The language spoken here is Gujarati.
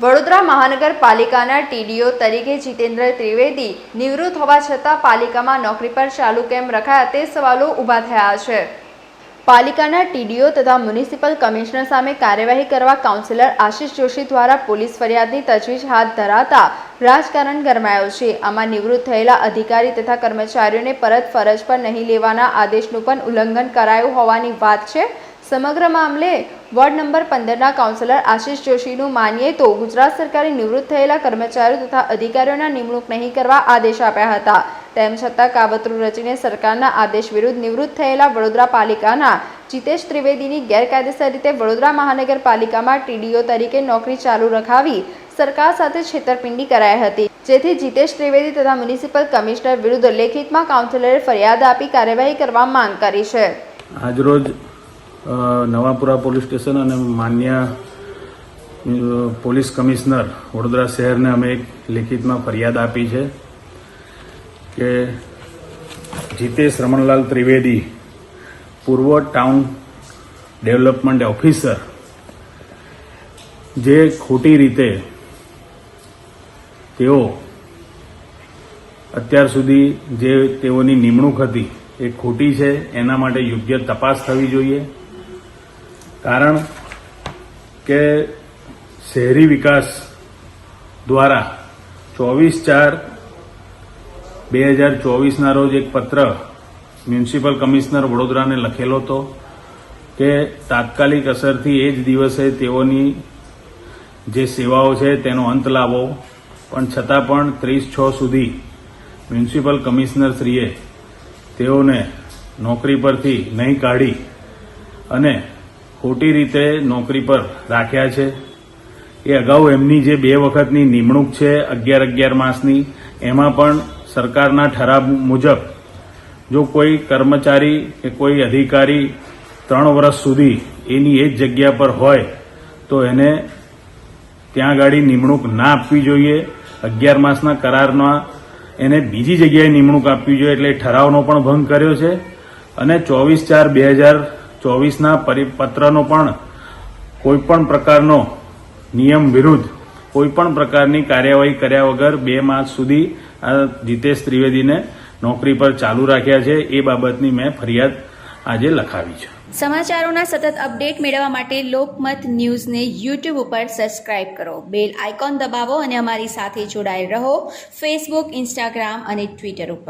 વડોદરા મહાનગરપાલિકાના ટીડીઓ તરીકે જીતેન્દ્ર ત્રિવેદી નિવૃત્ત હોવા છતાં પાલિકામાં નોકરી પર ચાલુ કેમ રખાયા તે સવાલો ઊભા થયા છે. પાલિકાના ટીડીઓ તથા મ્યુનિસિપલ કમિશનર સામે કાર્યવાહી કરવા કાઉન્સિલર આશિષ જોશી દ્વારા પોલીસ ફરિયાદની તજવીજ હાથ ધરાતા રાજકારણ ગરમાયો છે. આમાં નિવૃત્ત થયેલા અધિકારી તથા કર્મચારીઓને પરત ફરજ પર નહીં લેવાના આદેશનું પણ ઉલ્લંઘન કરાયું હોવાની વાત છે. સમગ્ર મામલે વોર્ડ નંબર પંદરના કાઉન્સિલર આશિષ જોશીનું માનીએ તો ગુજરાત સરકારે નિવૃત્ત થયેલા કર્મચારીઓ તથા અધિકારીઓના નિમણૂક નહીં કરવા આદેશ આપ્યા હતા. તેમ છતાં કાવતરું રચીને સરકારના આદેશ વિરુદ્ધ નિવૃત્ત થયેલા વડોદરા પાલિકાના જીતેશ ત્રિવેદીની ગેરકાયદેસર રીતે વડોદરા મહાનગરપાલિકામાં ટીડીઓ તરીકે નોકરી ચાલુ રખાવી સરકાર સાથે છેતરપિંડી કરાઈ હતી. જેથી જીતેશ ત્રિવેદી તથા મ્યુનિસિપલ કમિશનર વિરુદ્ધ લેખિતમાં કાઉન્સિલરે ફરિયાદ આપી કાર્યવાહી કરવા માંગ કરી છે. આજરોજ નવાપુરા પોલીસ સ્ટેશન અને માન્ય પોલીસ કમિશનર વડોદરા શહેરને અમે એક લેખિતમાં ફરિયાદ આપી છે કે જીતેશ રમણલાલ ત્રિવેદી, પૂર્વ ટાઉન ડેવલપમેન્ટ ઓફિસર, જે ખોટી રીતે તેઓ અત્યાર સુધી જે તેઓની નિમણૂક હતી એ ખોટી છે, એના માટે યોગ્ય તપાસ થવી જોઈએ. કારણ કે શહેરી વિકાસ દ્વારા ચોવીસ ચાર બે હજાર ચોવીસના રોજ એક પત્ર મ્યુનિસિપલ કમિશનર વડોદરાને લખેલો હતો કે તાત્કાલિક અસરથી એ જ દિવસે તેઓની જે સેવાઓ છે તેનો અંત લાવો. પણ છતાં પણ ત્રીસ છ સુધી મ્યુનિસિપલ કમિશનરશ્રીએ તેઓને નોકરી પરથી નહીં કાઢી અને ખોટી રીતે નોકરી પર રાખ્યા છે. એ અગાઉ એમની જે બે વખતની નિમણૂક છે, અગિયાર અગિયાર માસની, એમાં પણ સરકારના ઠરાવ મુજબ જો કોઈ કર્મચારી કે કોઈ અધિકારી ત્રણ વર્ષ સુધી એની એ જ જગ્યા પર હોય, તો એને ત્યાં ગાડી નિમણૂક ના આપવી જોઈએ. અગિયાર માસના કરારમાં એને બીજી જગ્યાએ નિમણૂક આપવી જોઈએ, એટલે ઠરાવનો પણ ભંગ કર્યો છે. અને ચોવીસ ચાર બે હજાર ચોવીસના પરિપત્રનો પણ કોઈ પણ પ્રકારનો નિયમ વિરુદ્ધ કોઈપણ પ્રકારની કાર્યવાહી કર્યા વગર બે માસ સુધી આ જીતેશ ત્રિવેદીને નોકરી પર ચાલુ રાખ્યા છે. એ બાબતની મેં ફરિયાદ આજે લખાવી છે. સમાચારોના સતત અપડેટ મેળવવા માટે લોકમત ન્યૂઝને યુટ્યુબ ઉપર સબસ્ક્રાઇબ કરો. બેલ આઇકોન દબાવો અને અમારી સાથે જોડાયેલ રહો. ફેસબુક ઇન્સ્ટાગ્રામ અને ટ્વિટર ઉપર.